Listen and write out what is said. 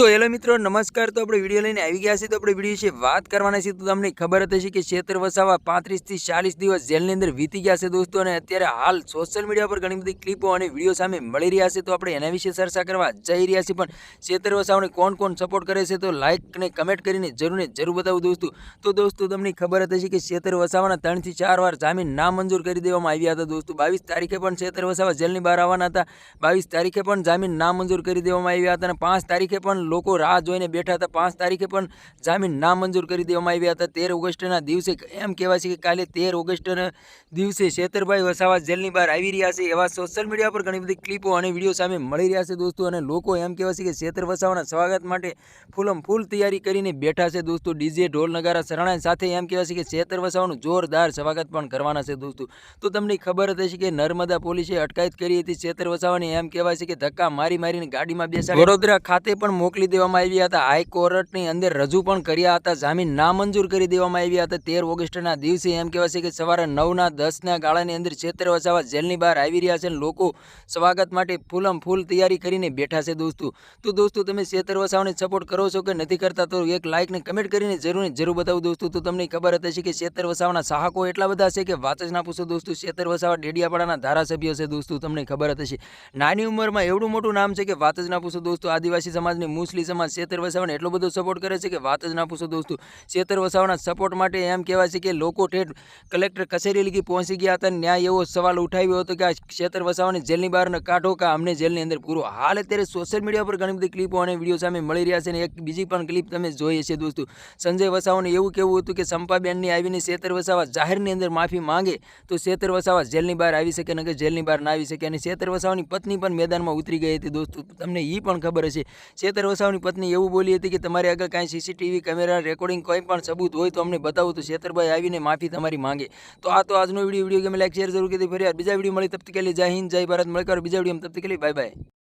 તો હેલો મિત્રો, નમસ્કાર. તો આપણે વીડિયો લઈને આવી ગયા છે તો આપણે વીડિયો વિશે વાત કરવાના છે તો તમને ખબર હતી કે ક્ષેત્ર વસાવા પાંત્રીસથી ચાલીસ દિવસ જેલની અંદર વીતી ગયા છે દોસ્તો. અને અત્યારે હાલ સોશિયલ મીડિયા પર ઘણી બધી ક્લિપો અને વીડિયો સામે મળી રહ્યા છે. તો આપણે એના વિશે ચર્ચા કરવા જઈ રહ્યા છીએ. પણ ક્ષેત્ર વસાવાને કોણ કોણ સપોર્ટ કરે છે? તો લાઇક અને કમેન્ટ કરીને જરૂરને જરૂર બતાવું દોસ્તો. તો દોસ્તો, તમને ખબર હતી કે ક્ષેત્ર વસાવાના ત્રણથી ચાર વાર જામીન નામંજૂર કરી દેવામાં આવ્યા હતા દોસ્તો. બાવીસ તારીખે પણ ક્ષેત્ર વસાવા જેલની બહાર આવવાના હતા. બાવીસ તારીખે પણ જામીન નામંજૂર કરી દેવામાં આવ્યા હતા. અને પાંચ તારીખે પણ લોકો રાહ જોઈને બેઠા હતા. પાંચ તારીખે પણ જામીન નામંજૂર કરી દેવામાં આવ્યા હતા. તેર ઓગસ્ટના દિવસે એમ કહેવાય છે કે કાલે તેર ઓગસ્ટના દિવસે છેતરભાઈ વસાવા જેલની બહાર આવી રહ્યા છે એવા સોશિયલ મીડિયા પર ઘણી બધી ક્લિપો અને વીડિયો સામે મળી રહ્યા છે દોસ્તો. અને લોકો એમ કહેવાય છે કે છેતર વસાવાના સ્વાગત માટે ફૂલમ ફૂલ તૈયારી કરીને બેઠા છે દોસ્તો. ડીજે, ઢોલ, નગારા, શરણાઈ સાથે એમ કહેવાય છે કે છેતર વસાવાનું જોરદાર સ્વાગત પણ કરવાના છે દોસ્તો. તો તમને ખબર હશે કે નર્મદા પોલીસે અટકાયત કરી હતી છેતર વસાવાની. એમ કહેવાય છે કે ધક્કા મારી મારીને ગાડીમાં બેસાડી વડોદરા ખાતે પણ મોકલી દેવામાં આવ્યા હતા. હાઈકોર્ટની અંદર રજૂ પણ કર્યા હતા. જામીન નામંજૂર કરી દેવામાં આવ્યા હતા. તેર ઓગસ્ટના દિવસે એમ કહેવાય છે કે સવારે નવના દસના ગાળાની અંદર છેતર વસાવા જેલની બહાર આવી રહ્યા છે લોકો સ્વાગત માટે ફૂલમ ફૂલ તૈયારી કરીને બેઠા છે દોસ્તો. તો દોસ્તો, તમે ક્ષેત્ર વસાવાને સપોર્ટ કરો છો કે નથી કરતા તો એક લાઇક ને કમેન્ટ કરીને જરૂર જરૂર બતાવું દોસ્તો. તો તમને ખબર હતી કે છેતર વસાવાના સાહકો એટલા બધા છે કે વાત જ ના પૂછો દોસ્તો. છેતર વસાવા ડેડિયાપાડાના ધારાસભ્ય છે દોસ્તો, તમને ખબર હતી નાની ઉંમરમાં એવડું મોટું નામ છે કે વાત જ ના પૂછો દોસ્તો. આદિવાસી સમાજની મુસ્લિમ સમાજ છેતર વસાવાને એટલો બધો સપોર્ટ કરે છે કે વાત જ ના પૂછો દોસ્તો. છેતર વસાવાના સપોર્ટ માટે એમ કહેવાય છે કે લોકો ઠેઠ કલેક્ટર કચેરી લગી પહોંચી ગયા હતા. ન્યાય એવો સવાલ ઉઠાવ્યો હતો કે આ શેતર વસાવાને જેલની બહાર કાઢો કે અમને જેલની અંદર પૂરો હાલ અત્યારે સોશિયલ મીડિયા પર ઘણી બધી ક્લિપો અને વીડિયો સામે મળી રહ્યા છે અને એક બીજી પણ ક્લિપ તમે જોઈએ છે દોસ્તો. સંજય વસાવાને એવું કહેવું હતું કે સંપાબેનની આવીને છેતર વસાવા જાહેરની અંદર માફી માંગે તો છેતર વસાવા જેલની બહાર આવી શકે કે જેલની બહાર ના આવી શકે. અને છેતર વસાવાની પત્ની પણ મેદાનમાં ઉતરી ગઈ હતી દોસ્તો. તમને એ પણ ખબર હશે. છેતર વસાવાની પત્ની એવું બોલી હતી કે તમારે આગળ કાંઈ સીસીટીવી કેમેરા રેકોર્ડિંગ કોઈ પણ સબૂત હોય તો અમને બતાવું તો છેતરભાઈ આવીને માફી તમારી માંગે. તો આ તો આજનો વીડિયો વીડિયો ગમે લાઈક શેર જરૂર કીધી ફરી બીજા વીડિયો મળી. તબ તક કે જય હિન્દ, જય ભારત. મળે બીજા વીડિયો તબ તક કે લીએ બાય બાય.